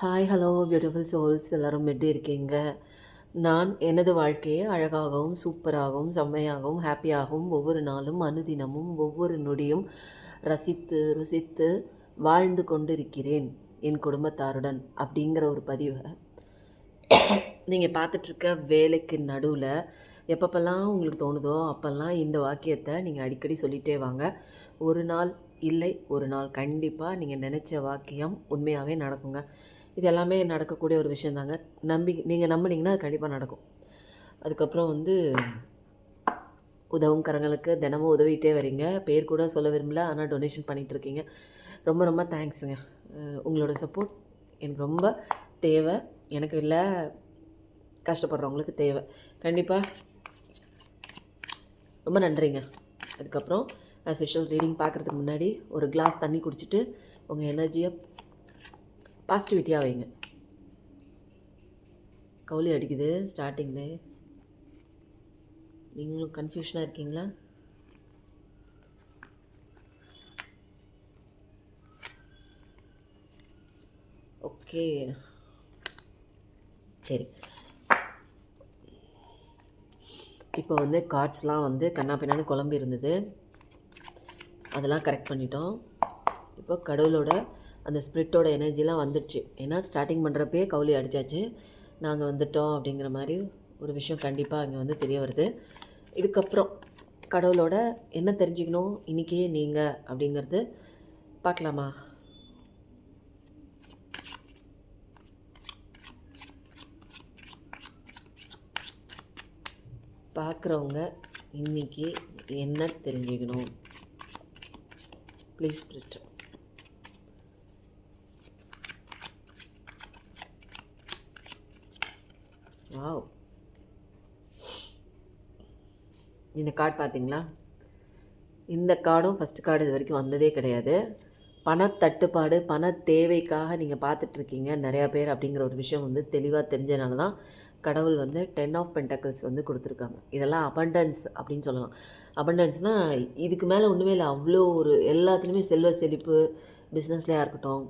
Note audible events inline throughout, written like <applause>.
Hi hello beautiful souls எல்லோரும் எப்படி இருக்கீங்க? நான் எனது வாழ்க்கையை அழகாகவும் சூப்பராகவும் செம்மையாகவும் ஹாப்பியாகவும் ஒவ்வொரு நாளும் அனுதினமும் ஒவ்வொரு நொடியும் ரசித்து ருசித்து வாழ்ந்து கொண்டிருக்கிறேன் என் குடும்பத்தாருடன் அப்படிங்கிற ஒரு பதிவை நீங்கள் பார்த்துட்ருக்க வேலைக்கு நடுவில் எப்பப்பெல்லாம் உங்களுக்கு தோணுதோ அப்போல்லாம் இந்த வாக்கியத்தை நீங்கள் அடிக்கடி சொல்லிகிட்டே வாங்க. ஒரு நாள் இல்லை ஒரு நாள் கண்டிப்பாக நீங்கள் நினச்ச வாக்கியம் உண்மையாகவே நடக்குங்க. இது எல்லாமே நடக்கக்கூடிய ஒரு விஷயந்தாங்க. நம்பி நீங்கள் நம்பினீங்கன்னா அது கண்டிப்பாக நடக்கும். அதுக்கப்புறம் வந்து உதவும் கரங்களுக்கு தினமும் உதவிட்டே வரீங்க. பேர் கூட சொல்ல விரும்பல ஆனால் டொனேஷன் பண்ணிகிட்டு இருக்கீங்க ரொம்ப ரொம்ப தேங்க்ஸுங்க உங்களோட சப்போர்ட் எனக்கு ரொம்ப தேவை. எனக்கு இல்லை கஷ்டப்படுறவங்களுக்கு தேவை. கண்டிப்பாக ரொம்ப நன்றிங்க. அதுக்கப்புறம் ஆஸ் யூஷுவல் ரீடிங் பார்க்குறதுக்கு முன்னாடி ஒரு கிளாஸ் தண்ணி குடிச்சிட்டு உங்கள் எனர்ஜியை பாசிட்டிவிட்டியாக வைங்க. கவுளி அடிக்குது ஸ்டார்டிங்கில் நீங்களும் கன்ஃபியூஷனாக இருக்கீங்களா? ஓகே சரி. இப்போ வந்து கார்ட்ஸ்லாம் வந்து கண்ணா பின்னான்னு குழம்பு இருந்தது. அதெல்லாம் கரெக்ட் பண்ணிட்டோம். இப்போ கடவுளோட அந்த ஸ்பிரிட்டோட எனர்ஜிலாம் வந்துடுச்சு. ஏன்னா ஸ்டார்டிங் பண்ணுறப்பே கவுளி அடித்தாச்சு நாங்கள் வந்துட்டோம் அப்படிங்கிற மாதிரி ஒரு விஷயம் கண்டிப்பாக அங்கே வந்து தெரிய வருது. இதுக்கப்புறம் கடவுளோட என்ன தெரிஞ்சுக்கணும்? இன்றைக்கே நீங்கள் அப்படிங்கிறது பார்க்கலாமா? பார்க்குறவங்க இன்னைக்கு என்ன தெரிஞ்சுக்கணும்? ப்ளீஸ் ஸ்பிரிட் வாவ் இந்த கார்டு பார்த்தீங்களா? இந்த கார்டும் ஃபஸ்ட்டு கார்டு இது வரைக்கும் வந்ததே கிடையாது. பணத்தட்டுப்பாடு பண தேவைக்காக நீங்கள் பார்த்துட்ருக்கீங்க நிறையா பேர் அப்படிங்கிற ஒரு விஷயம் வந்து தெளிவாக தெரிஞ்சனால தான் கடவுள் வந்து டென் ஆஃப் பென்டக்கிள்ஸ் வந்து கொடுத்துருக்காங்க. இதெல்லாம் அபண்டன்ஸ் அப்படின்னு சொல்லலாம். அபண்டன்ஸ்னால் இதுக்கு மேலே ஒன்றுமே இல்லை. அவ்வளோ ஒரு எல்லாத்துலேயுமே செல்வ செழிப்பு பிஸ்னஸ்லையாக இருக்கட்டும்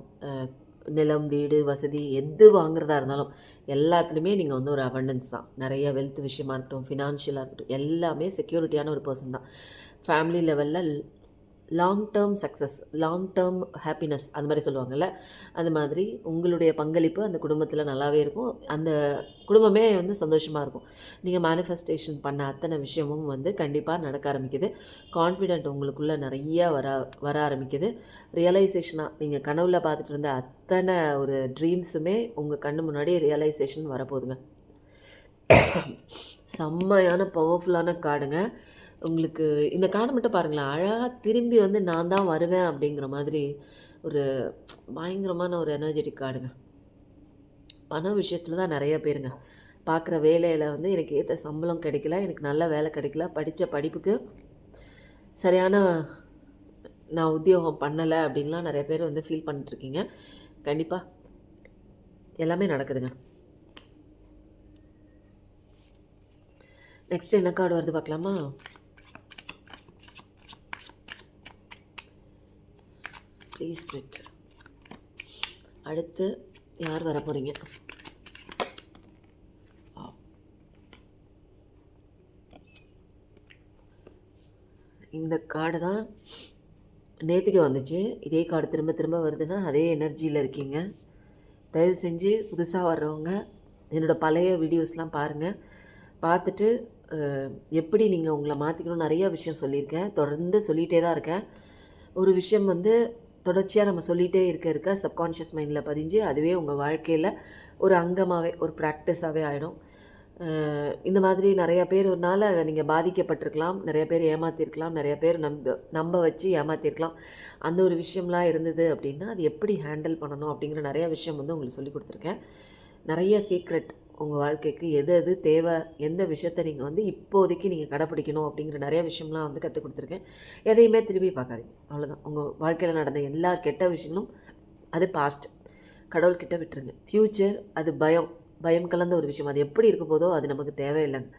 நிலம் வீடு வசதி எது வாங்குறதா இருந்தாலும் எல்லாத்துலேயுமே நீங்கள் வந்து ஒரு அபண்டன்ஸ் தான். நிறைய வெல்த் விஷயமா இருக்கட்டும் ஃபினான்ஷியலாக இருக்கட்டும் எல்லாமே செக்யூரிட்டியான ஒரு பர்சன் தான். ஃபேமிலி லெவலில் long term success long term happiness அந்த மாதிரி சொல்லுவாங்கள்ல அது மாதிரி உங்களுடைய பங்களிப்பு அந்த குடும்பத்தில் நல்லாவே இருக்கும். அந்த குடும்பமே வந்து சந்தோஷமாக இருக்கும். நீங்கள் மேனிஃபெஸ்டேஷன் பண்ண அத்தனை விஷயமும் வந்து கண்டிப்பாக நடக்க ஆரம்பிக்குது. கான்ஃபிடென்ட் உங்களுக்குள்ளே நிறைய வர வர ஆரம்பிக்குது. ரியலைசேஷனாக நீங்கள் கனவுல பார்த்துட்டு இருந்த அத்தனை ஒரு ட்ரீம்ஸுமே உங்கள் கண்ணு முன்னாடி ரியலைசேஷன் வரப்போகுதுங்க. <coughs> செம்மையான பவர்ஃபுல்லான கார்டுங்க உங்களுக்கு இந்த கார்டு மட்டும் பாருங்களேன். அழகாக திரும்பி வந்து நான் தான் வருவேன் அப்படிங்கிற மாதிரி ஒரு பயங்கரமான ஒரு எனர்ஜெட்டிக் கார்டுங்க. பண விஷயத்தில் தான் நிறைய பேருங்க. பார்க்குற வேலையில் வந்து எனக்கு ஏற்ற சம்பளம் கிடைக்கல எனக்கு நல்ல வேலை கிடைக்கல படித்த படிப்புக்கு சரியான நான் உத்தியோகம் பண்ணலை அப்படின்லாம் நிறைய பேர் வந்து ஃபீல் பண்ணிட்டுருக்கீங்க கண்டிப்பாக எல்லாமே நடக்குதுங்க. நெக்ஸ்ட் என்ன கார்டு வருது பார்க்கலாமா? ப்ளீஸ் ஸ்பிரிட் அடுத்து யார் வர போகிறீங்க இந்த கார்டு தான் நேற்றுக்கு வந்துச்சு. இதே கார்டு திரும்ப திரும்ப வருதுன்னா அதே எனர்ஜியில் இருக்கீங்க. தயவு செஞ்சு புதுசாக வர்றவங்க என்னோடய பழைய வீடியோஸ்லாம் பாருங்கள் பார்த்துட்டு எப்படி நீங்கள் உங்களை மாற்றிக்கணும் நிறைய விஷயம் சொல்லியிருக்கேன். தொடர்ந்து சொல்லிகிட்டே தான் இருக்கேன். ஒரு விஷயம் வந்து தொடர்ச்சியாக நம்ம சொல்லிகிட்டே இருக்க இருக்க சப்கான்ஷியஸ் மைண்டில் பதிஞ்சு அதுவே உங்கள் வாழ்க்கையில் ஒரு அங்கமாகவே ஒரு ப்ராக்டிஸாகவே ஆகிடும் இந்த மாதிரி நிறைய பேர்னால நீங்கள் பாதிக்கப்பட்டிருக்கலாம் நிறைய பேர் ஏமாற்றிருக்கலாம் நிறைய பேர் நம்ப நம்ப வச்சு ஏமாற்றிருக்கலாம் அந்த ஒரு விஷயம்லாம் இருந்தது அப்படின்னா அது எப்படி ஹேண்டில் பண்ணணும் அப்படிங்கிற நிறையா விஷயம் வந்து உங்களுக்கு சொல்லி கொடுத்துருக்கேன். நிறைய சீக்ரெட் உங்கள் வாழ்க்கைக்கு எது எது தேவை எந்த விஷயத்தை நீங்கள் வந்து இப்போதைக்கு நீங்கள் கடைப்பிடிக்கணும் அப்படிங்கிற நிறைய விஷயம்லாம் வந்து கற்றுக் கொடுத்துருக்கேன். எதையுமே திரும்பி பார்க்காதீங்க. அவ்வளோதான் உங்கள் வாழ்க்கையில் நடந்த எல்லா கெட்ட விஷயங்களும் அது பாஸ்ட் கடவுள்கிட்ட விட்டுருங்க. ஃப்யூச்சர் அது பயம். பயம் கலந்த ஒரு விஷயம். அது எப்படி இருக்க போதோ அது நமக்கு தேவையில்லைங்க.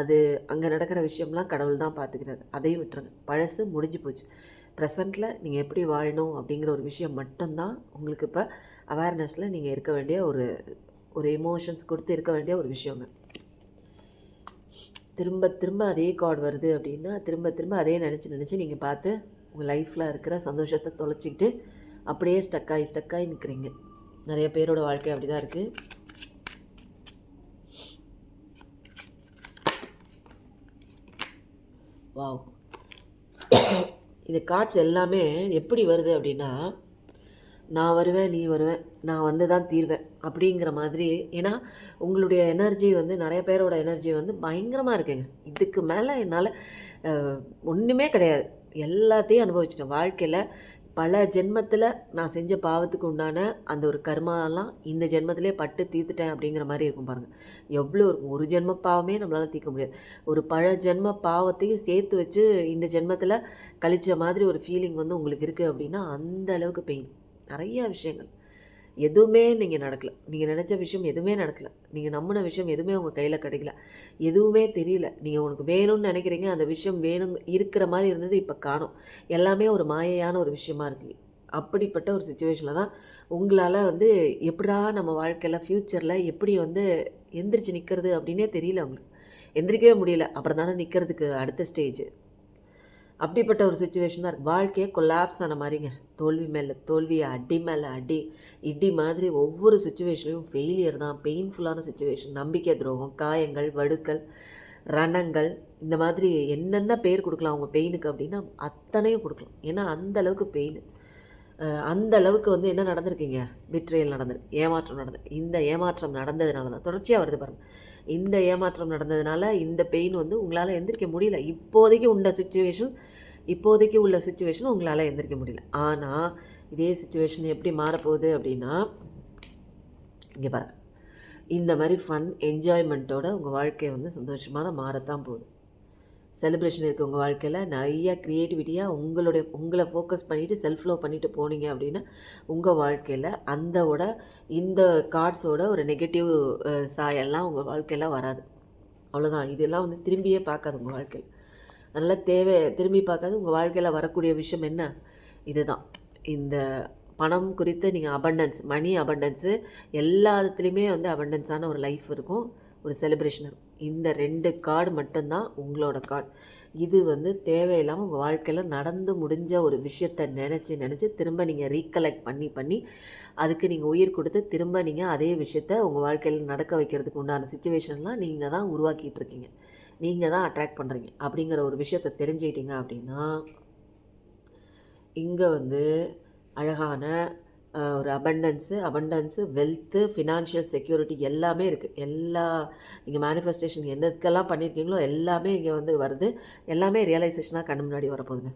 அது அங்கே நடக்கிற விஷயம்லாம் கடவுள் தான் பார்த்துக்கிறாரு. அதையும் விட்டுருங்க. பழசு முடிஞ்சு போச்சு. ப்ரெசண்ட்டில் நீங்கள் எப்படி வாழணும் அப்படிங்கிற ஒரு விஷயம் மட்டும்தான் உங்களுக்கு இப்போ அவேர்னஸில் நீங்கள் இருக்க வேண்டிய ஒரு ஒரு எமோஷன்ஸ் கொடுத்து இருக்க வேண்டிய ஒரு விஷயங்க. திரும்ப திரும்ப அதே கார்டு வருது அப்படின்னா திரும்ப திரும்ப அதே நினச்சி நினச்சி நீங்கள் பார்த்து உங்கள் லைஃப்பில் இருக்கிற சந்தோஷத்தை தொலைச்சிக்கிட்டு அப்படியே ஸ்டக்காகி ஸ்டக்காகி நிற்கிறீங்க நிறைய பேரோட வாழ்க்கை அப்படி தான் இருக்குது <coughs> வாவ் இந்த கார்ட்ஸ் எல்லாமே எப்படி வருது அப்படின்னா நான் வருவேன் நீ வருவேன் நான் வந்து தான் தீர்வேன் அப்படிங்கிற மாதிரி. ஏன்னா உங்களுடைய எனர்ஜி வந்து நிறைய பேரோட எனர்ஜி வந்து பயங்கரமாக இருக்குங்க. இதுக்கு மேலே என்னால் ஒன்றுமே கிடையாது. எல்லாத்தையும் அனுபவிச்சிட்டேன். வாழ்க்கையில் பல ஜென்மத்தில் நான் செஞ்ச பாவத்துக்கு உண்டான அந்த ஒரு கர்மாலாம் இந்த ஜென்மத்திலே பட்டு தீர்த்துட்டேன் அப்படிங்கிற மாதிரி இருக்கும் பாருங்கள் எவ்வளோ இருக்கும். ஒரு ஜென்ம பாவமே நம்மளால் தீர்க்க முடியாது. ஒரு பல ஜென்ம பாவத்தையும் சேர்த்து வச்சு இந்த ஜென்மத்தில் கழிச்ச மாதிரி ஒரு ஃபீலிங் வந்து உங்களுக்கு இருக்குது அப்படின்னா அந்த அளவுக்கு பெயின் நிறைய விஷயங்கள். எதுவுமே நீங்கள் நடக்கலை. நீங்கள் நினச்ச விஷயம் எதுவுமே நடக்கலை. நீங்கள் நம்பின விஷயம் எதுவுமே உங்கள் கையில் கிடைக்கல. எதுவுமே தெரியல. நீங்கள் உனக்கு வேணும்னு நினைக்கிறீங்க. அந்த விஷயம் வேணும் இருக்கிற மாதிரி இருந்தது இப்போ காணும். எல்லாமே ஒரு மாயையான ஒரு விஷயமா இருக்குது அப்படிப்பட்ட ஒரு சுச்சுவேஷனில் தான் உங்களால் வந்து எப்படா நம்ம வாழ்க்கையில் ஃப்யூச்சரில் எப்படி வந்து எந்திரிச்சு நிற்கிறது அப்படின்னே தெரியல உங்களுக்கு. எந்திரிக்கவே முடியல. அப்புறம் தானே நிற்கிறதுக்கு அடுத்த ஸ்டேஜ் அப்படிப்பட்ட ஒரு சுச்சுவேஷன் தான் இருக்குது வாழ்க்கையே கொலாப்ஸ் ஆன மாதிரிங்க. தோல்வி மேலே தோல்வி அடி மேலே அடி இடி மாதிரி ஒவ்வொரு சுச்சுவேஷன்லையும் ஃபெயிலியர் தான். பெயின்ஃபுல்லான சுச்சுவேஷன் நம்பிக்கை துரோகம் காயங்கள் வடுக்கள் ரணங்கள் இந்த மாதிரி என்னென்ன பேர் கொடுக்கலாம் அவங்க பெயினுக்கு அப்படின்னா அத்தனையும் கொடுக்கலாம். ஏன்னா அந்த அளவுக்கு பெயின் அந்த அளவுக்கு வந்து என்ன நடந்திருக்கீங்க? விட்ரையல் நடந்திருக்கு. ஏமாற்றம் நடந்தது இந்த ஏமாற்றம் நடந்ததுனால தான் தொடர்ச்சியாக வருது பாருங்கள் இந்த ஏமாற்றம் நடந்ததுனால இந்த பெயின் வந்து உங்களால் எந்திரிக்க முடியல. இப்போதைக்கு உள்ள சுச்சுவேஷன் இப்போதைக்கு உள்ள சுச்சுவேஷன் உங்களால் எந்திரிக்க முடியல. ஆனால் இதே சுச்சுவேஷன் எப்படி மாறப்போகுது அப்படின்னா இங்கே பாருங்கள் இந்த மாதிரி ஃபன் என்ஜாய்மெண்ட்டோட உங்கள் வாழ்க்கையை வந்து சந்தோஷமாக தான் மாறத்தான் போகுது. செலிப்ரேஷன் இருக்குது உங்கள் வாழ்க்கையில். நிறையா க்ரியேட்டிவிட்டியாக உங்களுடைய உங்களை ஃபோக்கஸ் பண்ணிவிட்டு செல்ஃப் லவ் பண்ணிவிட்டு போனீங்க அப்படின்னா உங்கள் வாழ்க்கையில் அந்தோட இந்த கார்ட்ஸோட ஒரு நெகட்டிவ் சாயெல்லாம் உங்கள் வாழ்க்கையில் வராது. அவ்வளோதான் இதெல்லாம் வந்து திரும்பியே பார்க்காது உங்கள் வாழ்க்கையில். அதனால் தேவை திரும்பி பார்க்காது. உங்கள் வாழ்க்கையில் வரக்கூடிய விஷயம் என்ன? இதுதான். இந்த பணம் குறித்து நீங்கள் அபண்டன்ஸ் மணி அபண்டன்ஸு எல்லாத்துலேயுமே வந்து அபண்டன்ஸான ஒரு லைஃப் இருக்கும். ஒரு செலிப்ரேஷன் இருக்கும். இந்த ரெண்டு கார்டு மட்டும்தான் உங்களோட கார்டு இது வந்து தேவையில்லாமல் உங்கள் வாழ்க்கையில் நடந்து முடிஞ்ச ஒரு விஷயத்தை நினச்சி நினச்சி திரும்ப நீங்கள் ரீகலெக்ட் பண்ணி பண்ணி அதுக்கு நீங்கள் உயிர் கொடுத்து திரும்ப நீங்கள் அதே விஷயத்த உங்கள் வாழ்க்கையில் நடக்க வைக்கிறதுக்கு உண்டான சுச்சுவேஷன்லாம் நீங்கள் தான் உருவாக்கிட்டு இருக்கீங்க. நீங்கள் தான் அட்ராக்ட் பண்ணுறீங்க அப்படிங்கிற ஒரு விஷயத்தை தெரிஞ்சுக்கிட்டீங்க அப்படின்னா இங்கே வந்து அழகான ஒரு abundance abundance wealth financial security எல்லாமே இருக்குது எல்லா நீங்கள் மேனிஃபெஸ்டேஷன் என்னதுக்கெல்லாம் பண்ணியிருக்கீங்களோ எல்லாமே இங்கே வந்து வருது. எல்லாமே ரியலைசேஷனாக கண்ணு முன்னாடி வரப்போகுதுங்க.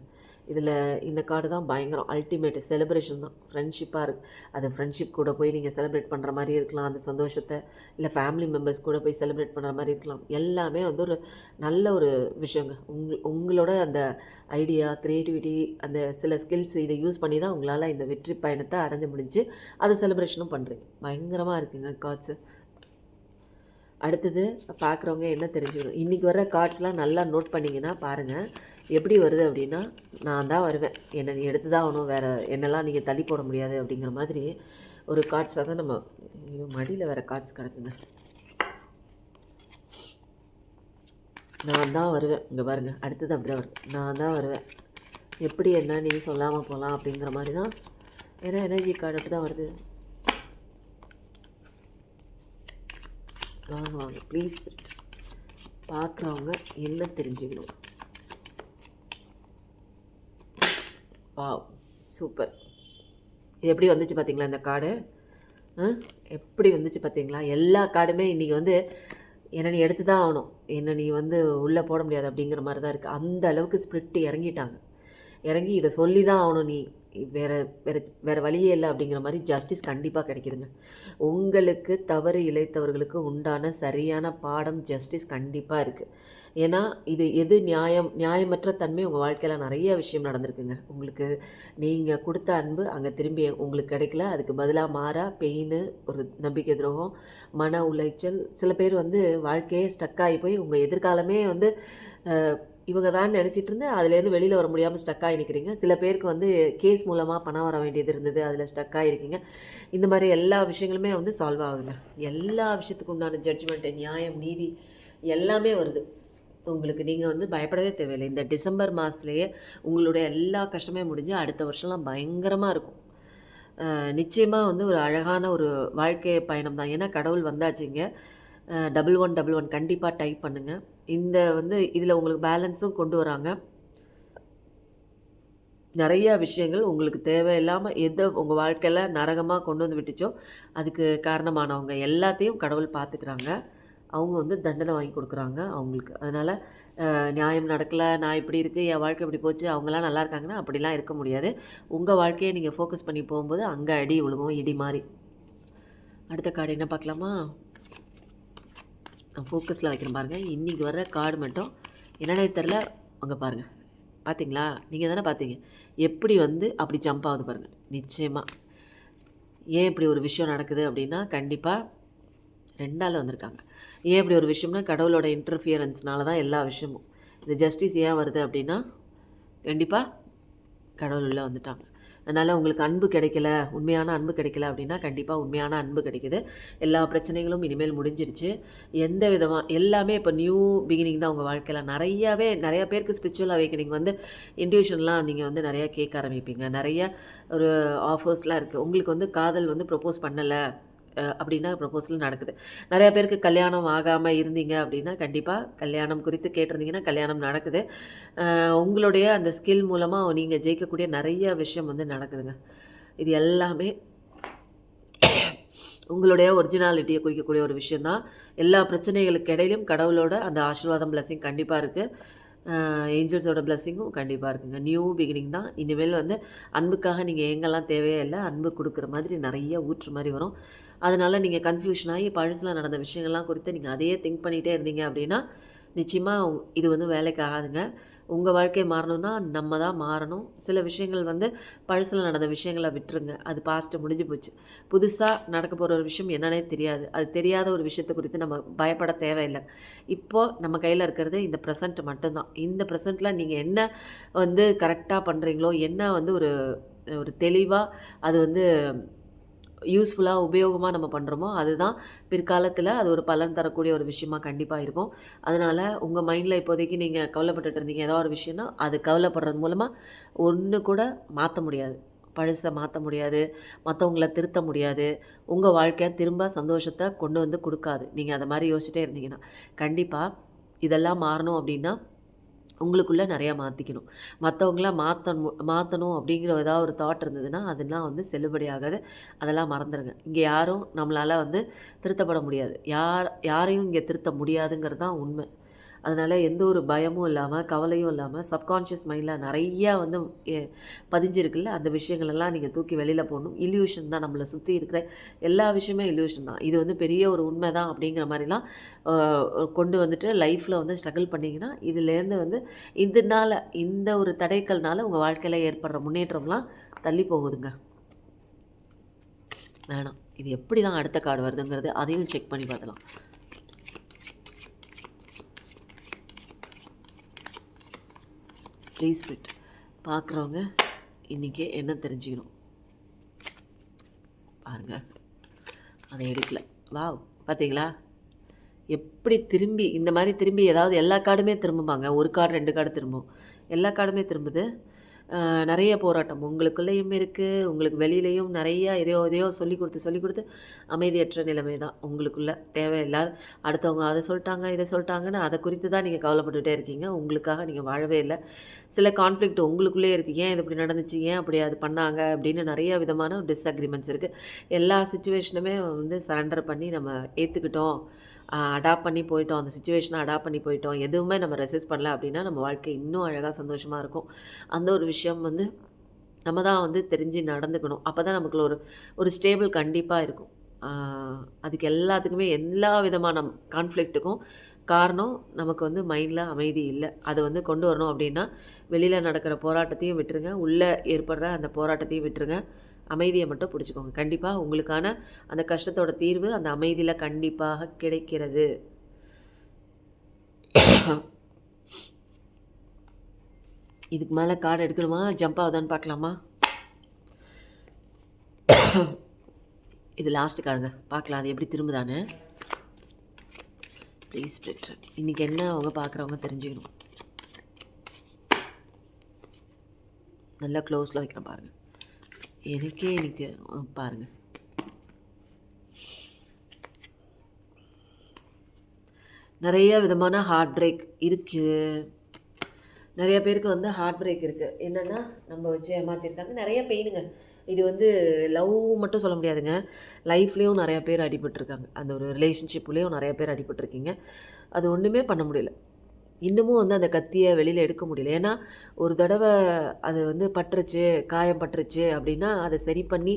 இதில் இந்த கார்டு தான் பயங்கரம் அல்டிமேட் செலிப்ரேஷன் தான். ஃப்ரெண்ட்ஷிப்பாக இருக்குது அது ஃப்ரெண்ட்ஷிப் கூட போய் நீங்கள் செலிப்ரேட் பண்ணுற மாதிரி இருக்கலாம். அந்த சந்தோஷத்தை இல்லை ஃபேமிலி மெம்பர்ஸ் கூட போய் செலிப்ரேட் பண்ணுற மாதிரி இருக்கலாம். எல்லாமே வந்து ஒரு நல்ல ஒரு விஷயங்க. உங் உங்களோட அந்த ஐடியா க்ரியேட்டிவிட்டி அந்த சில ஸ்கில்ஸ் இதை யூஸ் பண்ணி தான் உங்களால் இந்த வெற்றி பயணத்தை அடைஞ்ச முடிஞ்சு அதை செலிப்ரேஷனும் பண்ணுறீங்க பயங்கரமாக இருக்குங்க கார்ட்ஸு அடுத்தது பார்க்குறவங்க என்ன தெரிஞ்சுக்கணும்? இன்றைக்கி வர கார்ட்ஸ்லாம் நல்லா நோட் பண்ணிங்கன்னா பாருங்கள் எப்படி வருது அப்படின்னா நான் தான் வருவேன். என்னை நீ எடுத்து தான் ஆகணும். வேறு என்னெல்லாம் நீங்கள் தள்ளி போட முடியாது அப்படிங்கிற மாதிரி ஒரு கார்ட்ஸாக தான் நம்ம ஐயோ மடியில் வேறு கார்ட்ஸ் கிடக்குங்க. நான் தான் வருவேன். இங்கே பாருங்கள் அடுத்தது அப்படி தான் நான் தான் வருவேன். எப்படி என்ன நீ சொல்லாமல் போகலாம் அப்படிங்கிற மாதிரி தான் ஏன்னா எனர்ஜி கார்டு அப்படி தான் வருது. வாங்க வாங்க. ப்ளீஸ் பார்க்குறவங்க என்ன தெரிஞ்சுக்கணும்? வாவ் சூப்பர் இது எப்படி வந்துச்சு பார்த்தீங்களா இந்த கார்டு? எப்படி வந்துச்சு பார்த்தீங்களா எல்லா கார்டுமே இன்றைக்கி வந்து என்னை நீ எடுத்து தான் ஆகணும். என்னை நீ வந்து உள்ளே போட முடியாது அப்படிங்கிற மாதிரி தான் இருக்குது அந்த அளவுக்கு ஸ்பிரிட்டு இறங்கிட்டாங்க. இறங்கி இதை சொல்லி தான் ஆகணும் நீ. வேறு வேறு வேறு வழியே இல்லை அப்படிங்கிற மாதிரி ஜஸ்டிஸ் கண்டிப்பாக கிடைக்கிதுங்க. உங்களுக்கு தவறு இழைத்தவர்களுக்கு உண்டான சரியான பாடம் ஜஸ்டிஸ் கண்டிப்பாக இருக்குது ஏன்னா இது எது நியாயம் நியாயமற்ற தன்மை உங்கள் வாழ்க்கையில் நிறைய விஷயம் நடந்திருக்குங்க. உங்களுக்கு நீங்கள் கொடுத்த அன்பு அங்கே திரும்பி உங்களுக்கு கிடைக்கல. அதுக்கு பதிலாக மாறா பெயின் ஒரு நம்பிக்கை துரோகம் மன உளைச்சல். சில பேர் வந்து வாழ்க்கையே ஸ்டக் ஆகி போய் உங்கள் எதிர்காலமே வந்து இவங்க தான் நினச்சிட்டு இருந்து அதுலேருந்து வெளியில் வர முடியாமல் ஸ்டக் ஆகிருக்கிறீங்க சில பேருக்கு வந்து கேஸ் மூலமாக பணம் வர வேண்டியது இருந்தது அதில் ஸ்டக் ஆகிருக்கீங்க இந்த மாதிரி எல்லா விஷயங்களுமே வந்து சால்வ் ஆகுதுங்க. எல்லா விஷயத்துக்கு உண்டான ஜட்ஜ்மெண்ட்டு நியாயம் நீதி எல்லாமே வருது. உங்களுக்கு நீங்கள் வந்து பயப்படவே தேவையில்லை. இந்த டிசம்பர் மாதத்துலேயே உங்களுடைய எல்லா கஷ்டமே முடிஞ்சு அடுத்த வருஷம்லாம் பயங்கரமாக இருக்கும். நிச்சயமாக வந்து ஒரு அழகான ஒரு வாழ்க்கை பயணம் தான். ஏன்னா கடவுள் வந்தாச்சுங்க. டபுள் ஒன் டபுள் ஒன் கண்டிப்பாக டைப் பண்ணுங்கள் இந்த வந்து இதில் உங்களுக்கு பேலன்ஸும் கொண்டு வராங்க. நிறைய விஷயங்கள் உங்களுக்கு தேவையில்லாமல் எதை உங்கள் வாழ்க்கையில் நரகமாக கொண்டு வந்து விட்டுச்சோ அதுக்கு காரணமானவங்க எல்லாத்தையும் கடவுள் பார்த்துக்கிறாங்க. அவங்க வந்து தண்டனை வாங்கி கொடுக்குறாங்க அவங்களுக்கு. அதனால் நியாயம் நடக்கலை நான் இப்படி இருக்குது என் வாழ்க்கை இப்படி போச்சு அவங்களாம் நல்லா இருக்காங்கன்னா அப்படிலாம் இருக்க முடியாது. உங்கள் வாழ்க்கையை நீங்கள் ஃபோக்கஸ் பண்ணி போகும்போது அங்கே அடி விழுகும் இடி மாதிரி அடுத்த கார்டு என்ன பார்க்கலாமா? நான் ஃபோக்கஸில் வைக்கிறேன் பாருங்கள் இன்றைக்கி வர்ற கார்டு மட்டும் என்னென்ன தெரில அங்கே பாருங்கள் பார்த்தீங்களா நீங்கள் தானே பார்த்தீங்க எப்படி வந்து அப்படி ஜம்ப் ஆகுது பாருங்கள் நிச்சயமாக ஏன் இப்படி ஒரு விஷயம் நடக்குது அப்படின்னா கண்டிப்பாக ரெண்டால் வந்திருக்காங்க. ஏன் இப்படி ஒரு விஷயம்னா கடவுளோட இன்டர்ஃபியரன்ஸ்னால தான் எல்லா விஷயமும். இந்த ஜஸ்டிஸ் ஏன் வருது அப்படின்னா கண்டிப்பாக கடவுள் உள்ளே வந்துட்டாங்க. அதனால் உங்களுக்கு அன்பு கிடைக்கல உண்மையான அன்பு கிடைக்கல அப்படின்னா கண்டிப்பாக உண்மையான அன்பு கிடைக்குது. எல்லா பிரச்சனைகளும் இனிமேல் முடிஞ்சிருச்சு. எந்த விதமாக எல்லாமே இப்போ நியூ பிகினிங் தான் உங்கள் வாழ்க்கையில். நிறையாவே நிறையா பேருக்கு ஸ்பிரிச்சுவல் அவேக்கனிங் வந்து இன்டியூஷன்லாம் நீங்கள் வந்து நிறையா கேட்க ஆரம்பிப்பீங்க. நிறைய ஒரு ஆஃபர்ஸ்லாம் இருக்குது உங்களுக்கு வந்து காதல் வந்து ப்ரொப்போஸ் பண்ணலை. அப்படின்னா ப்ரப்போசல் நடக்குது. நிறையா பேருக்கு கல்யாணம் ஆகாமல் இருந்தீங்க அப்படின்னா கண்டிப்பாக கல்யாணம் குறித்து கேட்டிருந்தீங்கன்னா கல்யாணம் நடக்குது. உங்களுடைய அந்த ஸ்கில் மூலமாக நீங்கள் ஜெயிக்கக்கூடிய நிறைய விஷயம் வந்து நடக்குதுங்க. இது எல்லாமே உங்களுடைய ஒரிஜினாலிட்டியை குறிக்கக்கூடிய ஒரு விஷயந்தான் எல்லா பிரச்சனைகளுக்கு இடையிலும் கடவுளோட அந்த ஆசீர்வாதம் பிளஸ்ஸிங் கண்டிப்பாக இருக்குது ஏஞ்சல்ஸோட பிளஸ்ஸிங்கும் கண்டிப்பாக இருக்குங்க. நியூ பிகினிங் தான். இனிமேல் வந்து அன்புக்காக நீங்கள் எங்கெல்லாம் தேவையே இல்லை அன்பு கொடுக்குற மாதிரி நிறைய ஊற்று மாதிரி வரும். அதனால் நீங்கள் கன்ஃபியூஷன் ஆகி பழசில் நடந்த விஷயங்கள்லாம் குறித்து நீங்கள் அதையே திங்க் பண்ணிகிட்டே இருந்தீங்க அப்படின்னா நிச்சயமாக இது வந்து வேலைக்கு ஆகாதுங்க. உங்கள் வாழ்க்கை மாறணும்னா நம்ம தான் மாறணும். சில விஷயங்கள் வந்து பழசில் நடந்த விஷயங்களை விட்டுருங்க. அது பாஸ்ட்டு முடிஞ்சு போச்சு. புதுசாக நடக்க போகிற ஒரு விஷயம் என்னன்னே தெரியாது. அது தெரியாத ஒரு விஷயத்தை குறித்து நம்ம பயப்பட தேவையில்லை. இப்போது நம்ம கையில் இருக்கிறது இந்த ப்ரெசண்ட் மட்டும்தான். இந்த ப்ரெசண்ட்டில் நீங்கள் என்ன வந்து கரெக்டாக பண்ணுறீங்களோ என்ன வந்து ஒரு ஒரு தெளிவாக அது வந்து யூஸ்ஃபுல்லாக உபயோகமாக நம்ம பண்ணுறோமோ அதுதான் பிற்காலத்தில் அது ஒரு பலன் தரக்கூடிய ஒரு விஷயமா கண்டிப்பாக இருக்கும். அதனால் உங்கள் மைண்டில் இப்போதைக்கு நீங்கள் கவலைப்பட்டுட்டு இருந்தீங்க ஏதோ ஒரு விஷயம்னா அது கவலைப்படுறது மூலமாக ஒன்று கூட மாற்ற முடியாது. பழசை மாற்ற முடியாது. மற்றவங்கள திருத்த முடியாது. உங்கள் வாழ்க்கையை திரும்ப சந்தோஷத்தை கொண்டு வந்து கொடுக்காது. நீங்கள் அதை மாதிரி யோசிச்சிட்டே இருந்தீங்கன்னா கண்டிப்பாக இதெல்லாம் மாறணும் அப்படின்னா உங்களுக்குள்ளே நிறையா மாற்றிக்கணும் மற்றவங்களாம் மாற்றணும் மாற்றணும் அப்படிங்கிற ஏதாவது ஒரு தாட் இருந்ததுன்னா அதெல்லாம் வந்து செல்லுபடி ஆகாது அதெல்லாம் மறந்துடுங்க இங்கே யாரும் நம்மளால் வந்து திருத்தப்பட முடியாது. யார் யாரையும் இங்கே திருத்த முடியாதுங்கிறது தான் உண்மை. அதனால் எந்த ஒரு பயமும் இல்லாமல் கவலையும் இல்லாமல் சப்கான்ஷியஸ் மைண்டில் நிறையா வந்து பதிஞ்சிருக்குல்ல? அந்த விஷயங்களெல்லாம் நீங்கள் தூக்கி வெளியில் போடணும். இல்யூஷன் தான் நம்மளை சுற்றி இருக்கிற எல்லா விஷயமே இல்யூஷன் தான். இது வந்து பெரிய ஒரு உண்மை தான் அப்படிங்கிற மாதிரிலாம் கொண்டு வந்துட்டு லைஃப்பில் வந்து ஸ்ட்ரகிள் பண்ணிங்கன்னா இதுலேருந்து வந்து இதனால் இந்த ஒரு தடைக்கல்னால் உங்கள் வாழ்க்கையில் ஏற்படுற முன்னேற்றம்லாம் தள்ளி போகுதுங்க. வேணாம். இது எப்படி தான் அடுத்த கார்டு வருதுங்கிறது அதையும் செக் பண்ணி பார்க்கலாம் ப்ளீஸ் ஃபிட் பார்க்குறவங்க இன்றைக்கி என்ன தெரிஞ்சுக்கணும்? பாருங்கள் அதை எடுக்கல. வா பார்த்தீங்களா? எப்படி திரும்பி இந்த மாதிரி திரும்பி ஏதாவது எல்லா கார்டுமே திரும்புவாங்க ஒரு கார்டு ரெண்டு கார்டு திரும்பும். எல்லா கார்டுமே திரும்புது. நிறைய போராட்டம் உங்களுக்குள்ளேயும் இருக்குது உங்களுக்கு வெளியிலையும் நிறைய எதையோ எதையோ சொல்லி கொடுத்து சொல்லி கொடுத்து அமைதியற்ற நிலைமை தான் உங்களுக்குள்ளே. தேவையில்லாத அடுத்தவங்க அதை சொல்லிட்டாங்க இதை சொல்லிட்டாங்கன்னு அதை குறித்து தான் நீங்கள் கவலைப்பட்டுகிட்டே இருக்கீங்க. உங்களுக்காக நீங்கள் வாழவே இல்லை. சில கான்ஃப்ளிக்ட் உங்களுக்குள்ளே இருக்குது ஏன் இது இப்படி நடந்துச்சு? ஏன் அப்படி அது பண்ணாங்க? அப்படின்னு நிறைய விதமான டிஸ்அக்ரிமெண்ட்ஸ் இருக்குது எல்லா சுச்சுவேஷனுமே வந்து சரண்டர் பண்ணி நம்ம ஏற்றுக்கிட்டோம் அடாப்ட் பண்ணி போயிட்டோம். அந்த சுச்சுவேஷனை அடாப்ட் பண்ணி போயிட்டோம். எதுவுமே நம்ம ரெசிஸ்ட் பண்ணல அப்படின்னா நம்ம வாழ்க்கை இன்னும் அழகாக சந்தோஷமாக இருக்கும். அந்த ஒரு விஷயம் வந்து நம்ம தான் வந்து தெரிஞ்சு நடந்துக்கணும். அப்போ தான் நமக்குள்ள ஒரு ஒரு ஸ்டேபிள் கண்டிப்பாக இருக்கும். அதுக்கு எல்லாத்துக்குமே எல்லா விதமான கான்ஃப்ளிக்ட்டுக்கும் காரணம் நமக்கு வந்து மைண்டில் அமைதி இல்லை. அதை வந்து கொண்டு வரணும் அப்படின்னா வெளியில் நடக்கிற போராட்டத்தையும் விட்டுருங்க. உள்ளே ஏற்படுற அந்த போராட்டத்தையும் விட்டுருங்க. அமைதியை மட்டும் பிடிச்சிக்கோங்க. கண்டிப்பாக உங்களுக்கான அந்த கஷ்டத்தோட தீர்வு அந்த அமைதியில் கண்டிப்பாக கிடைக்கிறது. இதுக்கு மேலே கார்டு எடுக்கணுமா? ஜம்ப் ஆகுதான்னு பார்க்கலாமா? இது லாஸ்ட் கார்டுங்க பார்க்கலாம். அது எப்படி திரும்புதானே ப்ளீஸ் பெட்ரு இன்றைக்கி என்ன அவங்க பார்க்குறவங்க தெரிஞ்சுக்கணும். நல்லா க்ளோஸில் வைக்கிறேன் பாருங்கள் எனக்கே எனக்கு பாருங்கள் நிறைய விதமான ஹார்ட் பிரேக் இருக்குது நிறைய பேருக்கு வந்து ஹார்ட் பிரேக் இருக்குது என்னென்னா நம்ம வச்சு ஏமாற்றிருக்காங்க நிறைய பெயினுங்க இது வந்து லவ் மட்டும் சொல்ல முடியாதுங்க. லைஃப்லேயும் நிறைய பேர் அடிபட்டிருக்காங்க. அந்த ஒரு ரிலேஷன்ஷிப்லேயும் நிறைய பேர் அடிபட்டிருக்கீங்க. அது ஒன்றுமே பண்ண முடியல. இன்னமும் வந்து அந்த கத்தியை வெளியில் எடுக்க முடியல. ஏன்னா ஒரு தடவை அது வந்து பட்டுருச்சு காயம் பட்டுருச்சு அப்படின்னா அதை சரி பண்ணி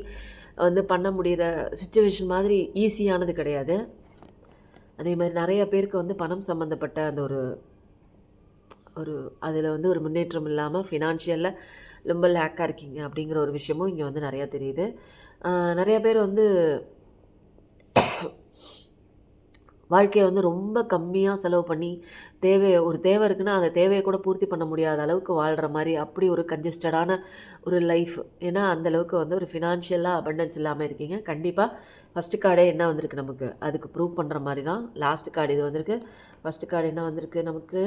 வந்து பண்ண முடிகிற சுச்சுவேஷன் மாதிரி ஈஸியானது கிடையாது. அதே மாதிரி நிறைய பேருக்கு வந்து பணம் சம்மந்தப்பட்ட அந்த ஒரு ஒரு அதில் வந்து ஒரு முன்னேற்றம் இல்லாமல் ஃபினான்ஷியலில் ரொம்ப லேக்காக இருக்கீங்க அப்படிங்கிற ஒரு விஷயமும் இங்கே வந்து நிறையா தெரியுது. நிறையா பேர் வந்து வாழ்க்கையை வந்து ரொம்ப கம்மியாக செலவு பண்ணி தேவை ஒரு தேவை இருக்குன்னா அந்த தேவையை கூட பூர்த்தி பண்ண முடியாத அளவுக்கு வாழ்கிற மாதிரி அப்படி ஒரு கன்ஜஸ்டடான ஒரு லைஃப் ஏன்னா அந்தளவுக்கு வந்து ஒரு ஃபினான்ஷியலாக அபண்டன்ஸ் இல்லாமல் இருக்கீங்க. கண்டிப்பாக ஃபஸ்ட்டு கார்டே என்ன வந்திருக்கு நமக்கு? அதுக்கு ப்ரூவ் பண்ணுற மாதிரி தான் லாஸ்ட் கார்டு இது வந்திருக்கு. ஃபஸ்ட்டு கார்டு என்ன வந்திருக்கு நமக்கு?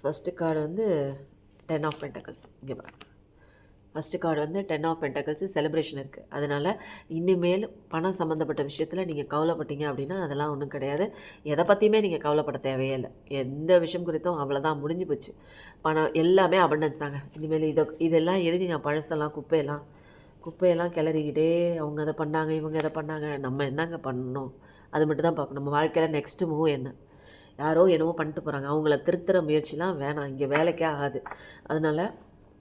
ஃபஸ்ட்டு கார்டு வந்து டென் ஆஃப் பென்டக்கல்ஸ் இங்கே பாருங்கள் ஃபஸ்ட்டு கார்டு வந்து டென் ஆஃப் பென்டக்கல்ஸு செலிப்ரேஷன் இருக்குது அதனால் இனிமேல் பணம் சம்மந்தப்பட்ட விஷயத்தில் நீங்கள் கவலைப்பட்டீங்க அப்படின்னா அதெல்லாம் ஒன்றும் கிடையாது. எதை பற்றியுமே நீங்கள் கவலைப்பட தேவையே இல்லை. எந்த விஷயம் குறித்தும் அவ்வளோதான் முடிஞ்சு போச்சு. பணம் எல்லாமே அபண்டன்ஸ் தாங்க. இனிமேல் இதை இதெல்லாம் எதுக்குங்க பழசெல்லாம் குப்பையெல்லாம். குப்பையெல்லாம் கிளறிக்கிட்டே அவங்க அதை பண்ணாங்க இவங்க எதை பண்ணாங்க. நம்ம என்னங்க பண்ணணும்? அது மட்டும் தான் பார்க்கணும். நம்ம வாழ்க்கையில் நெக்ஸ்ட்டு மூவ் என்ன? யாரோ என்னவோ பண்ணிட்டு போகிறாங்க அவங்கள திருத்துற முயற்சிலாம் வேணாம். இங்கே வேலைக்கே ஆகாது. அதனால்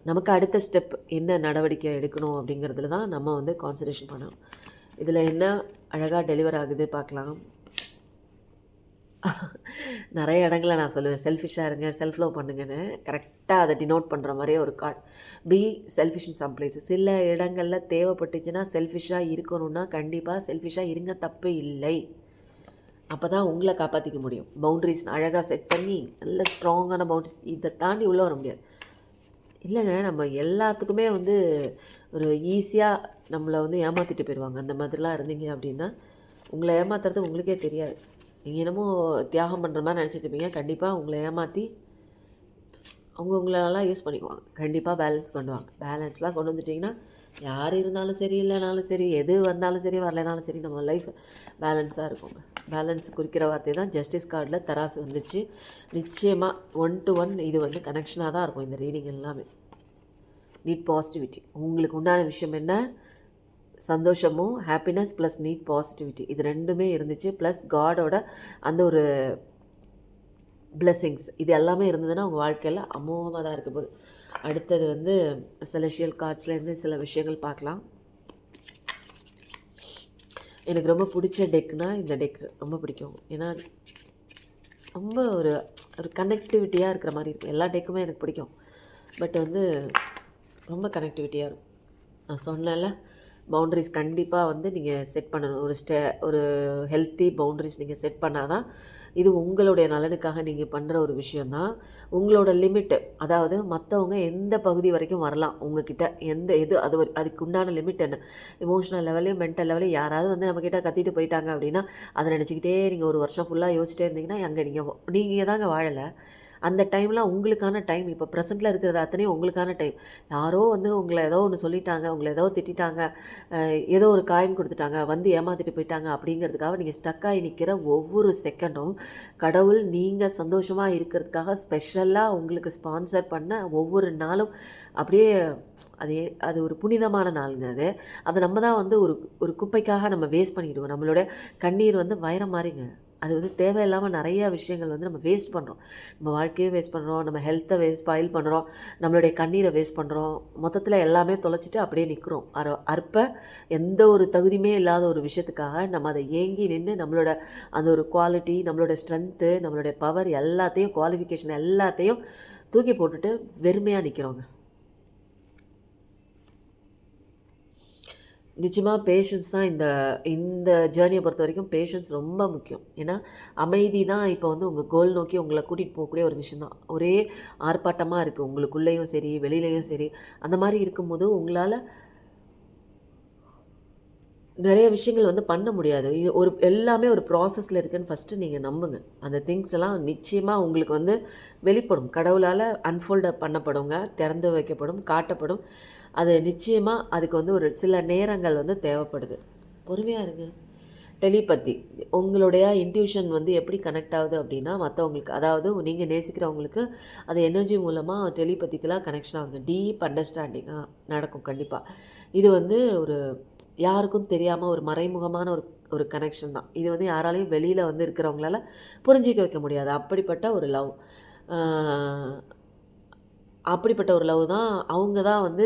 நமக்கு அடுத்த ஸ்டெப் என்ன நடவடிக்கை எடுக்கணும் அப்படிங்கிறதுல தான் நம்ம வந்து கான்சன்ட்ரேஷன் பண்ணணும். இதில் என்ன அழகாக டெலிவர் ஆகுது பார்க்கலாம். <laughs> நிறைய இடங்களில் நான் சொல்லுவேன். செல்ஃபிஷாக இருங்க செல்ஃப் லவ் பண்ணுங்கன்னு கரெக்டாக அதை டினோட் பண்ணுற மாதிரியே ஒரு card be selfish in some places சில இடங்களில் தேவைப்பட்டுச்சுன்னா செல்ஃபிஷாக இருக்கணும்னா கண்டிப்பாக செல்ஃபிஷாக இருங்க தப்பு இல்லை. அப்போ தான் உங்களை காப்பாற்றிக்க முடியும். பவுண்ட்ரிஸ் அழகாக செட் பண்ணி நல்ல ஸ்ட்ராங்கான பவுண்ட்ரிஸ் இதை தாண்டி உள்ளே வர முடியாது. இல்லைங்க நம்ம எல்லாத்துக்குமே வந்து ஒரு ஈஸியாக நம்மளை வந்து ஏமாற்றிட்டு போயிடுவாங்க அந்த மாதிரிலாம் இருந்தீங்க அப்படின்னா உங்களை ஏமாத்துறது உங்களுக்கே தெரியாது. நீங்கள் என்னமோ தியாகம் பண்ணுற மாதிரி நினச்சிட்டு இருப்பீங்க. கண்டிப்பாக உங்களை ஏமாற்றி அவங்க உங்களெல்லாம் யூஸ் பண்ணிக்குவாங்க. கண்டிப்பாக பேலன்ஸ் பண்ணுவாங்க பேலன்ஸ்லாம் கொண்டு வந்துட்டிங்கன்னா யார் இருந்தாலும் சரி இல்லைனாலும் சரி எது வந்தாலும் சரி வரலைனாலும் சரி நம்ம லைஃப் பேலன்ஸாக இருக்குங்க. பேலன்ஸ் குறிக்கிற வார்த்தை தான் ஜஸ்டிஸ் கார்டில் தராசு வந்துச்சு. நிச்சயமாக ஒன் டு ஒன் இது வந்து கனெக்ஷனாக தான் இருக்கும் இந்த ரீடிங் எல்லாமே. நீட் பாசிட்டிவிட்டி உங்களுக்கு உண்டான விஷயம் என்ன? சந்தோஷமும் ஹாப்பினஸ் ப்ளஸ் நீட் பாசிட்டிவிட்டி இது ரெண்டுமே இருந்துச்சு. ப்ளஸ் காடோட அந்த ஒரு பிளெஸ்ஸிங்ஸ் இது எல்லாமே இருந்ததுன்னா உங்கள் வாழ்க்கையில் அமோகமாக தான் இருக்க போகுது. அடுத்தது வந்து செலஷியல் கார்ட்ஸ்லேருந்து சில விஷயங்கள் பார்க்கலாம். எனக்கு ரொம்ப பிடிச்ச டெக்னால் இந்த டெக் ரொம்ப பிடிக்கும். ஏன்னா ரொம்ப ஒரு ஒரு கனெக்டிவிட்டியாக இருக்கிற மாதிரி இருக்கும். எல்லா டெக்குமே எனக்கு பிடிக்கும். பட் வந்து ரொம்ப கனெக்டிவிட்டியாக இருக்கும். நான் சொன்னேன்ல பவுண்ட்ரிஸ் கண்டிப்பாக வந்து நீங்கள் செட் பண்ணணும். ஒரு ஸ்டே ஒரு ஹெல்த்தி பவுண்ட்ரிஸ் நீங்கள் செட் பண்ணால் தான் இது உங்களுடைய நலனுக்காக நீங்கள் பண்ணுற ஒரு விஷயந்தான் உங்களோட லிமிட்டு அதாவது மற்றவங்க எந்த பகுதி வரைக்கும் வரலாம் உங்ககிட்ட எந்த எது அது அதுக்கு உண்டான லிமிட் என்ன? இமோஷனல் லெவலையும் மென்டல் லெவலையும் யாராவது வந்து நம்மக்கிட்ட கத்திட்டு போயிட்டாங்க அப்படின்னா அதை நினச்சிக்கிட்டே நீங்கள் ஒரு வருஷம் ஃபுல்லாக யோசிச்சிட்டே இருந்தீங்கன்னா அங்கே நீங்கள் நீங்கள் தாங்க வாழலை. அந்த டைமில் உங்களுக்கான டைம். இப்போ ப்ரெசென்ட்டில் இருக்கிறது அத்தனையும் உங்களுக்கான டைம். யாரோ வந்து உங்களை ஏதோ ஒன்று சொல்லிட்டாங்க உங்களை ஏதோ திட்டாங்க ஏதோ ஒரு காயம் கொடுத்துட்டாங்க வந்து ஏமாற்றிட்டு போயிட்டாங்க அப்படிங்கிறதுக்காக நீங்கள் ஸ்டக்காகி நிற்கிற ஒவ்வொரு செகண்டும் கடவுள் நீங்கள் சந்தோஷமாக இருக்கிறதுக்காக ஸ்பெஷலாக உங்களுக்கு ஸ்பான்சர் பண்ண ஒவ்வொரு நாளும் அப்படியே அது அது ஒரு புனிதமான நாளுங்க அது. அதை நம்ம தான் வந்து ஒரு ஒரு குப்பைக்காக நம்ம வேஸ்ட் பண்ணிவிடுவோம் நம்மளோட கண்ணீர் வந்து வைரம் மாதிரிங்க அது வந்து தேவையில்லாமல் நிறையா விஷயங்கள் வந்து நம்ம வேஸ்ட் பண்ணுறோம் நம்ம வாழ்க்கையை வேஸ்ட் பண்ணுறோம் நம்ம ஹெல்த்தை வேஸ்ட் ஸ்பாயில் பண்ணுறோம் நம்மளுடைய கண்ணீரை வேஸ்ட் பண்ணுறோம் மொத்தத்தில் எல்லாமே தொலைச்சிட்டு அப்படியே நிற்கிறோம் அற அற்ப எந்த ஒரு தகுதியுமே இல்லாத ஒரு விஷயத்துக்காக நம்ம அதை ஏங்கி நின்று நம்மளோட அந்த ஒரு குவாலிட்டி நம்மளோட ஸ்ட்ரென்த்து நம்மளுடைய பவர் எல்லாத்தையும் குவாலிஃபிகேஷன் எல்லாத்தையும் தூக்கி போட்டுட்டு வெறுமையாக நிற்கிறோங்க நிச்சயமாக பேஷன்ஸ் தான் இந்த இந்த ஜேர்னியை பொறுத்த வரைக்கும் பேஷன்ஸ் ரொம்ப முக்கியம். ஏன்னா அமைதி தான் இப்போ வந்து உங்கள் கோல் நோக்கி உங்களை கூட்டிகிட்டு போகக்கூடிய ஒரு விஷயம் தான். ஒரே ஆர்ப்பாட்டமாக இருக்குது உங்களுக்குள்ளேயும் சரி வெளியிலையும் சரி அந்த மாதிரி இருக்கும்போது உங்களால் நிறைய விஷயங்கள் வந்து பண்ண முடியாது. இது ஒரு எல்லாமே ஒரு ப்ராசஸில் இருக்குன்னு ஃபஸ்ட்டு நீங்கள் நம்புங்க. அந்த திங்ஸ் எல்லாம் நிச்சயமாக உங்களுக்கு வந்து வெளிப்படும். கடவுளால் அன்ஃபோல்டு பண்ணப்படுங்க திறந்து வைக்கப்படும் காட்டப்படும். அது நிச்சயமாக அதுக்கு வந்து ஒரு சில நேரங்கள் வந்து தேவைப்படுது. பொறுமையாக இருங்க. டெலிபத்தி உங்களுடைய இன்ட்யூஷன் வந்து எப்படி கனெக்ட் ஆகுது அப்படின்னா மற்றவங்களுக்கு அதாவது நீங்கள் நேசிக்கிறவங்களுக்கு அது எனர்ஜி மூலமாக டெலிபத்திக்கெலாம் கனெக்ஷன் ஆகுங்க. டீப் அண்டர்ஸ்டாண்டிங்காக நடக்கும் கண்டிப்பாக இது வந்து ஒரு யாருக்கும் தெரியாமல் ஒரு மறைமுகமான ஒரு ஒரு கனெக்ஷன் தான். இது வந்து யாராலையும் வெளியில் வந்து இருக்கிறவங்களால புரிஞ்சிக்க வைக்க முடியாது. அப்படிப்பட்ட ஒரு லவ் அப்படிப்பட்ட ஒரு லவ் தான். அவங்க தான் வந்து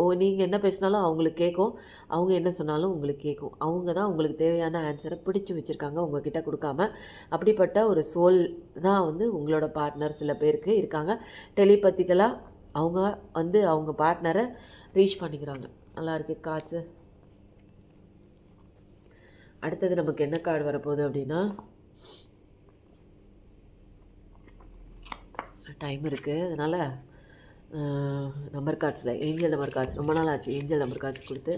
ஓ நீங்கள் என்ன பேசினாலும் அவங்களுக்கு கேட்கும். அவங்க என்ன சொன்னாலும் உங்களுக்கு கேட்கும். அவங்க தான் உங்களுக்கு தேவையான ஆன்சரை பிடிச்சி வச்சுருக்காங்க உங்ககிட்ட கொடுக்காம. அப்படிப்பட்ட ஒரு சோல் தான் வந்து உங்களோட பார்ட்னர் சில பேருக்கு இருக்காங்க. டெலிபத்திக்கலாக அவங்க வந்து அவங்க பார்ட்னரை ரீச் பண்ணிக்கிறாங்க. நல்லா இருக்கு காசு. அடுத்தது நமக்கு என்ன கார்டு வரப்போகுது அப்படின்னா டைம் இருக்குது அதனால் நம்பர் கார்ட்ஸில் ஏஞ்சல் நம்பர் கார்ட்ஸ் ரொம்ப நாள் ஆச்சு ஏஞ்சல் நம்பர் கார்ட்ஸ் கொடுத்து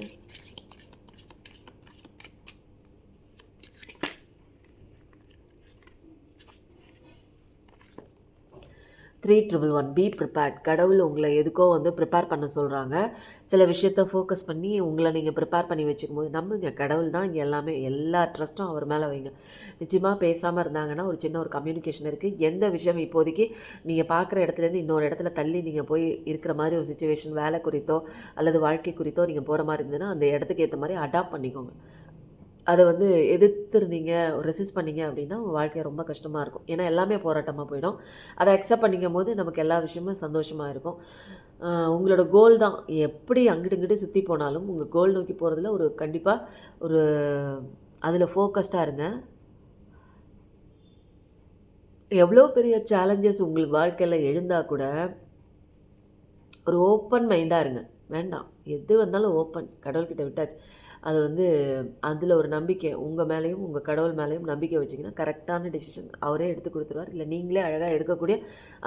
three triple one be prepared கடவுள் உங்களை எதுக்கோ வந்து ப்ரிப்பேர் பண்ண சொல்கிறாங்க சில விஷயத்த ஃபோக்கஸ் பண்ணி உங்களை நீங்கள் ப்ரிப்பேர் பண்ணி வச்சுக்கும் போது நம்புங்க கடவுள் தான் இங்கே எல்லாமே எல்லா ட்ரஸ்ட்டும் அவர் மேலே வைங்க. நிச்சயமாக பேசாமல் இருந்தாங்கன்னா ஒரு சின்ன ஒரு கம்யூனிகேஷன் இருக்குது எந்த விஷயம் இப்போதைக்கு நீங்கள் பார்க்குற இடத்துலேருந்து இன்னொரு இடத்துல தள்ளி நீங்கள் போய் இருக்கிற மாதிரி ஒரு சுச்சுவேஷன் வேலை குறித்தோ அல்லது வாழ்க்கை குறித்தோ நீங்கள் போகிற மாதிரி இருந்ததுன்னா அந்த இடத்துக்கு ஏற்ற மாதிரி அடாப்ட் பண்ணிக்கோங்க. அதை வந்து எதிர்த்துருந்தீங்க ரெசிஸ்ட் பண்ணீங்க அப்படின்னா உங்கள் வாழ்க்கை ரொம்ப கஷ்டமாக இருக்கும். ஏன்னா எல்லாமே போராட்டமாக போயிடும். அதை அக்செப்ட் பண்ணிக்கும் போது நமக்கு எல்லா விஷயமும் சந்தோஷமாக இருக்கும். உங்களோட கோல் தான். எப்படி அங்கிட்டு இங்கிட்டு சுற்றி போனாலும் உங்கள் கோல் நோக்கி போகிறதுல ஒரு கண்டிப்பாக ஒரு அதில் ஃபோக்கஸ்டாக இருங்க. எவ்வளோ பெரிய சேலஞ்சஸ் உங்களுக்கு வாழ்க்கையில் எழுந்தால் கூட ஒரு ஓப்பன் மைண்டாக இருங்க. வேண்டாம். எது வந்தாலும் ஓப்பன் கடவுள்கிட்ட விட்டாச்சு. அது வந்து அதில் ஒரு நம்பிக்கை உங்கள் மேலேயும் உங்கள் கடவுள் மேலேயும் நம்பிக்கை வச்சிங்கன்னா கரெக்டான டிசிஷன் அவரே எடுத்து கொடுத்துருவார். இல்லை நீங்களே அழகாக எடுக்கக்கூடிய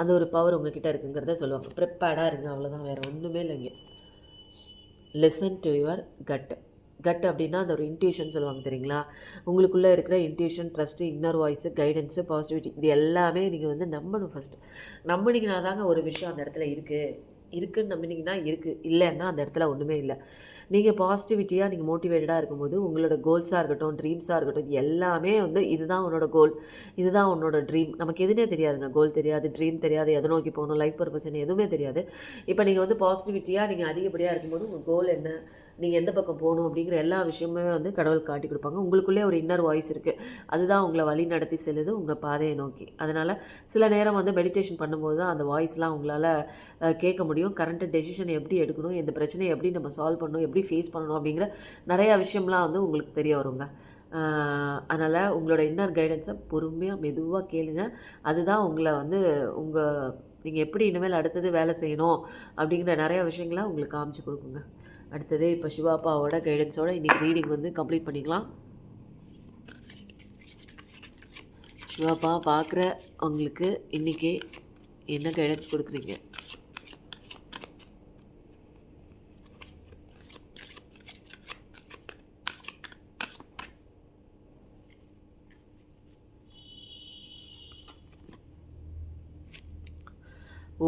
அந்த ஒரு பவர் உங்ககிட்ட இருக்குங்கிறத சொல்லுவாங்க. ப்ரிப்பேர்டாக இருங்க அவ்வளோதான் வேறு ஒன்றுமே இல்லைங்க. Listen to your gut gut அப்படின்னா அந்த ஒரு இன்ட்யூஷன் சொல்லுவாங்க தெரியுங்களா? உங்களுக்குள்ளே இருக்கிற intuition trust inner voice guidance positivity இது எல்லாமே நீங்கள் வந்து நம்பணும் ஃபஸ்ட்டு நம்பினீங்கன்னா தாங்க ஒரு விஷயம் அந்த இடத்துல இருக்குது இருக்குதுன்னு நம்பினீங்கன்னா இருக்குது இல்லைன்னா அந்த இடத்துல ஒன்றுமே இல்லை. நீங்கள் பாசிட்டிவிட்டியாக நீங்கள் மோட்டிவேட்டடாக இருக்கும்போது உங்களோட கோல்ஸாக இருக்கட்டும் ட்ரீம்ஸாக இருக்கட்டும் எல்லாமே வந்து இதுதான் உன்னோட கோல் இதுதான் உன்னோட ட்ரீம் நமக்கு எதுனே தெரியாதுங்க. கோல் தெரியாது ட்ரீம் தெரியாது எதை நோக்கி போகணும் லைஃப் பர்பஸ் என்ன எதுவுமே தெரியாது. இப்போ நீங்கள் வந்து பாசிட்டிவிட்டியாக நீங்கள் அதிகப்படியாக இருக்கும்போது உங்கள் கோல் என்ன? நீங்கள் எந்த பக்கம் போகணும் அப்படிங்கிற எல்லா விஷயமுமே வந்து கடவுள் காட்டி கொடுப்பாங்க. உங்களுக்குள்ளே ஒரு இன்னர் வாய்ஸ் இருக்குது அதுதான் உங்களை வழி நடத்தி செல்லுது உங்கள் பாதையை நோக்கி. அதனால் சில நேரம் வந்து மெடிடேஷன் பண்ணும்போது தான் அந்த வாய்ஸ்லாம் உங்களால் கேட்க முடியும். கரண்ட்டு டெசிஷன் எப்படி எடுக்கணும் எந்த பிரச்சனையை எப்படி நம்ம சால்வ் பண்ணணும் எப்படி ஃபேஸ் பண்ணணும் அப்படிங்கிற நிறையா விஷயம்லாம் வந்து உங்களுக்கு தெரிய வருங்க. அதனால் உங்களோட இன்னர் கைடன்ஸை பொறுமையாக மெதுவாக கேளுங்க. அதுதான் உங்களை வந்து உங்கள் நீங்கள் எப்படி இனிமேல் அடுத்தது வேலை செய்யணும் அப்படிங்கிற நிறையா விஷயங்களை உங்களுக்கு காமிச்சு கொடுக்குங்க. அடுத்தது இப்போ சிவாப்பாவோட கைடன்ஸோட இன்றைக்கி ரீடிங் வந்து கம்ப்ளீட் பண்ணிக்கலாம். சிவாப்பா பார்க்குற அவங்களுக்கு இன்றைக்கி என்ன கைடன்ஸ் கொடுக்குறீங்க?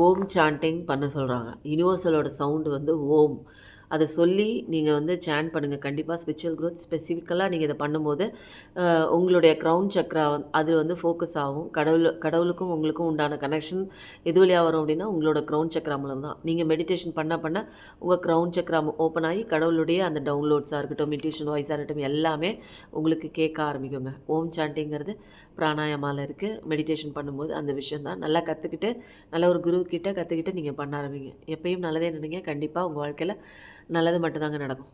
ஓம் சாண்டிங் பண்ண சொல்கிறாங்க யூனிவர்சலோட சவுண்டு வந்து ஓம். அதை சொல்லி நீங்கள் வந்து சேன் பண்ணுங்கள் கண்டிப்பாக ஸ்பிரிச்சுவல் க்ரோத் ஸ்பெசிஃபிக்கலாக நீங்கள் இதை பண்ணும்போது உங்களுடைய க்ரௌன் சக்ரா வந் அது வந்து ஃபோக்கஸ் ஆகும். கடவுள் கடவுளுக்கும் உங்களுக்கும் உண்டான கனெக்ஷன் எது வழியாக வரும் அப்படின்னா உங்களோட க்ரௌன் சக்ரா மூலம் தான். நீங்கள் மெடிடேஷன் பண்ண பண்ண உங்கள் க்ரௌன் சக்ரா ஓப்பன் ஆகி கடவுளுடைய அந்த டவுன்லோட்ஸாக இருக்கட்டும் மெடிடேஷன் வாய்ஸாக இருக்கட்டும் எல்லாமே உங்களுக்கு கேட்க ஆரம்பிக்குங்க. ஓம் சாண்டிங்கிறது பிராணாயமாவில் இருக்குது மெடிடேஷன் பண்ணும்போது அந்த விஷயம் தான். நல்லா கற்றுக்கிட்டு நல்ல ஒரு குரு கிட்ட கற்றுக்கிட்டு நீங்கள் பண்ண ஆரம்பிங்க. எப்பயும் நல்லதே நினைங்க. கண்டிப்பாக உங்கள் வாழ்க்கையில் நல்லது மட்டும்தாங்க நடக்கும்.